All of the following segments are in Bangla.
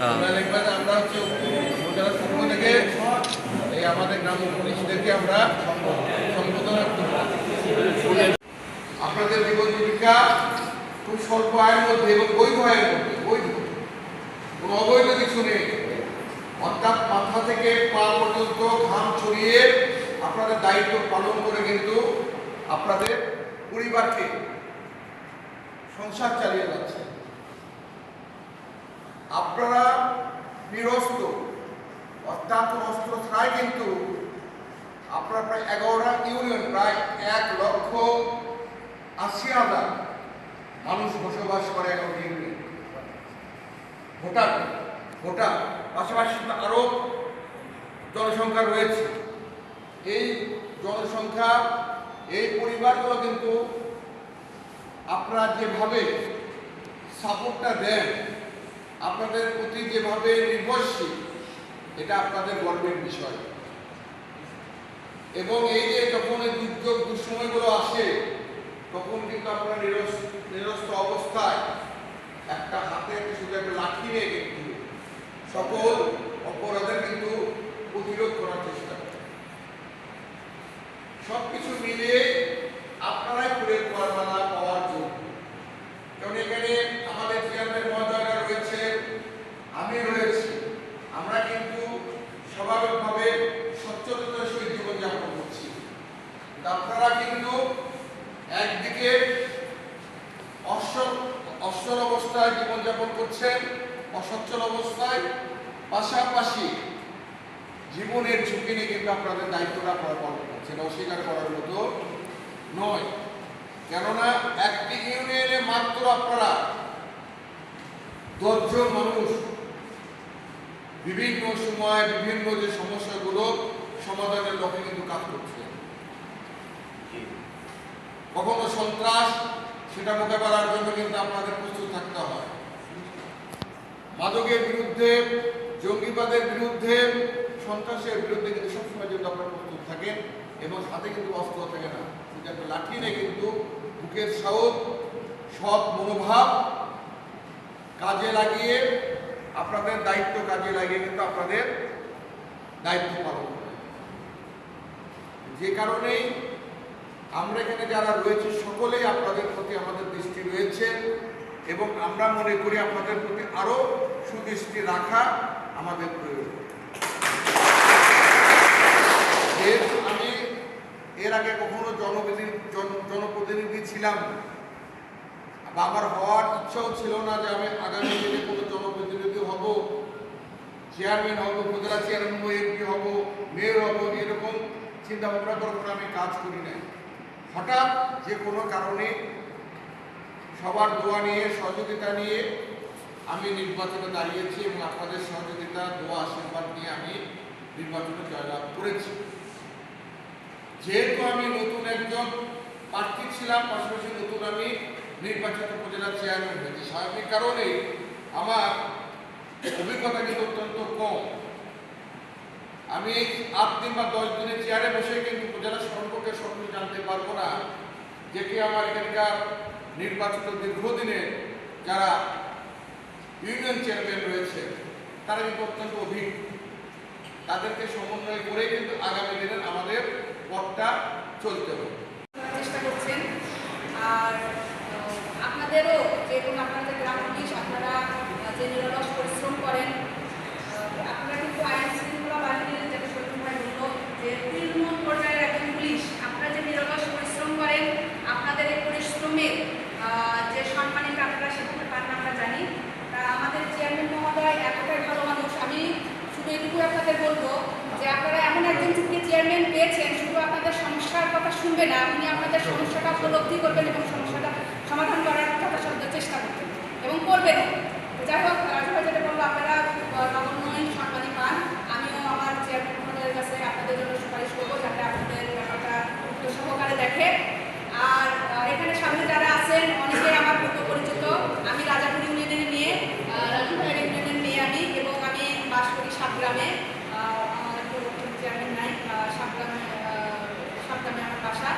আমরা সম্বোধনা আপনাদের জীবন জীবিকা খুব স্বল্প আয়ের মধ্যে এবং বৈধ আয়ের মধ্যে, বৈধ। অবৈধ কিছু নেই। অর্থাৎ মাথা থেকে পা পর্যন্ত ঘাম ছড়িয়ে আপনাদের দায়িত্ব পালন করে কিন্তু আপনাদের পরিবারকে সংসার চালিয়ে যাচ্ছে। আপনারা নিরস্ত, অর্থাৎ অস্ত্র ছাড়াই কিন্তু আপনারা প্রায় এগারোটা ইউনিয়ন, প্রায় এক লক্ষ আশি হাজার মানুষ বসবাস করে এগারোটি ইউনিয়ন। ভোটার ভোটার, পাশাপাশি আরও জনসংখ্যা রয়েছে। এই জনসংখ্যা, এই পরিবারগুলো কিন্তু আপনারা যেভাবে সাপোর্টটা দেন আপনাদের প্রতি যেভাবে নির্ভরশীল, এটা আপনাদের গর্বের বিষয়। এবং এই যে যখন এই দুর্যোগ দুঃসময়গুলো আসে, তখন কিন্তু আপনারা নিরস নিরস্ত অবস্থায় একটা হাতে শুধু একটা লাঠি নিয়ে কিন্তু সকল অপরাধের কিন্তু প্রতিরোধ করার চেষ্টা করেন। সবকিছু মিলিয়ে আপনারাই ফুলের মালা পাওয়ার যোগ্য কারণ এখানে আমাদের চেয়ারম্যান মহোদয়রা রয়েছে আমি রয়েছি আমরা কিন্তু স্বাভাবিকভাবে সচ্ছলতার সহিত জীবনযাপন করছি কিন্তু আপনারা কিন্তু একদিকে অসল অসল অবস্থায় জীবনযাপন করছেন, অসচ্ছল অবস্থায়, পাশাপাশি জীবনের ঝুঁকি নিয়ে কিন্তু আপনাদের দায়িত্বটা আপনারা পালন করছেন অস্বীকার করার মতো নয়। কেননা একটি ইউনিয়নে মাত্র আপনারা দশজন মানুষ বিভিন্ন সময় বিভিন্ন যে সমস্যাগুলো সমাধানের লক্ষ্যে কিন্তু কাজ করছে কখনো সন্ত্রাস, সেটা মোকাবেলার জন্য কিন্তু আপনাদের প্রস্তুত থাকতে হয়। মাদকের বিরুদ্ধে, জঙ্গিবাদের বিরুদ্ধে, সন্ত্রাসের বিরুদ্ধে কিন্তু সবসময় কিন্তু আপনারা প্রস্তুত থাকেন এবং হাতে কিন্তু অস্ত্র থাকে না। শুধু একটা লাঠি নেই কিন্তু বুকের সাহস সৎ মনোভাব কাজে লাগিয়ে, আপনাদের দায়িত্ব কাজে লাগিয়ে কিন্তু আপনাদের দায়িত্ব পালন করেন। যে কারণেই আমরা এখানে যারা রয়েছে সকলেই আপনাদের প্রতি আমাদের দৃষ্টি রয়েছে এবং আমরা মনে করি আপনাদের প্রতি আরও সুদৃষ্টি রাখা আমাদের প্রয়োজন। যেহেতু আমি এর আগে কখনো জনপ্রতিনিধি জন- জনপ্রতিনিধি ছিলাম। বা আমার হওয়ার ইচ্ছাও ছিল না যে আমি আগামী দিনে কোনো জনপ্রতিনিধি হব। চেয়ারম্যান হব, উপজেলা চেয়ারম্যান হব, এমপি হব, মেয়র হব, এরকম চিন্তা ভাবনা করে আমি কাজ করি নাই। হঠাৎ যে কোনো কারণে সবার দোয়া নিয়ে, সহযোগিতা নিয়ে আমি নির্বাচনে দাঁড়িয়েছি এবং আপনাদের সহযোগিতা, দোয়া, আশীর্বাদ নিয়ে আমি নির্বাচনে জয়লাভ করেছি। যেহেতু আমি নতুন একজন প্রার্থী ছিলাম, পাশাপাশি নতুন আমি নির্বাচিত উপজেলা চেয়ারম্যান হয়েছি। স্বাভাবিক কারণে আমার অভিজ্ঞতা কিন্তু অত্যন্ত কম। আমি আট দিন বা দশ দিনের চেয়ারে বসে কিন্তু উপজেলা সম্পর্কে সবকিছু জানতে পারব না। যে কি আমার এখানকার নির্বাচিত দীর্ঘদিনের যারা ইউনিয়ন চেয়ারম্যান রয়েছে, তারা কিন্তু অত্যন্ত অভিজ্ঞ। তাদেরকে সমন্বয় করে কিন্তু আগামী দিনের আমাদের পথটা চলতে হবে। চেষ্টা করছেন। আর আপনাদেরও যে আপনাদের গ্রাম পুলিশ আপনারা যে নিরলস পরিশ্রম করেন শুনবে না উনি আপনাদের সমস্যাটা উপলব্ধি করবেন এবং সমস্যাটা সমাধান করার যথাসাধ্য চেষ্টা করবেন এবং করবেন। যাই হোক রাজভাই যেটা বলল আপনারা নবমী সম্মানী পান। আমিও আমার চেয়ারম্যানের কাছে আপনাদের জন্য সুপারিশ করব যাতে আপনাদের ব্যাপারটা সহকারে দেখে। আর এখানে সামনে যারা আছেন, অনেকেই আমার পূর্ব পরিচিত। আমি রাজাপুর ইউনিয়নের নিয়ে রাজুভাইয়ের ইউনিয়নের নিয়ে আমি এবং আমি বাস করি সাতগ্রামে আমার বাসা।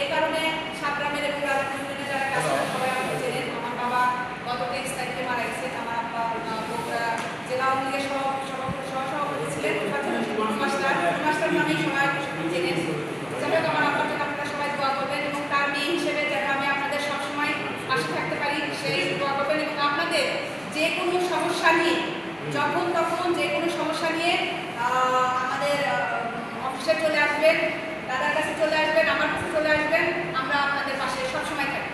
এই কারণে সাতগ্রামের এবং গ্রামের সবাই আমাকে চেনেন। আমার বাবা গত তেইশ তারিখে মারা গেছেন আমার আব্বা বগুড়া জেলা আওয়ামী লীগের সহসভাপতি ছিলেন। মাস্টার মাস্টার নামেই সবাই চেনেন। যাই আমার আব্বার সবাই দোয়া করবেন এবং তার মেয়ে হিসেবে যারা আমি আপনাদের সবসময় পাশে থাকতে পারি সেই দোয়া এবং আপনাদের যে কোনো সমস্যা নিয়ে চলে আসবেন আমার কাছে চলে আসবেন আমরা আপনাদের পাশে সবসময় থাকি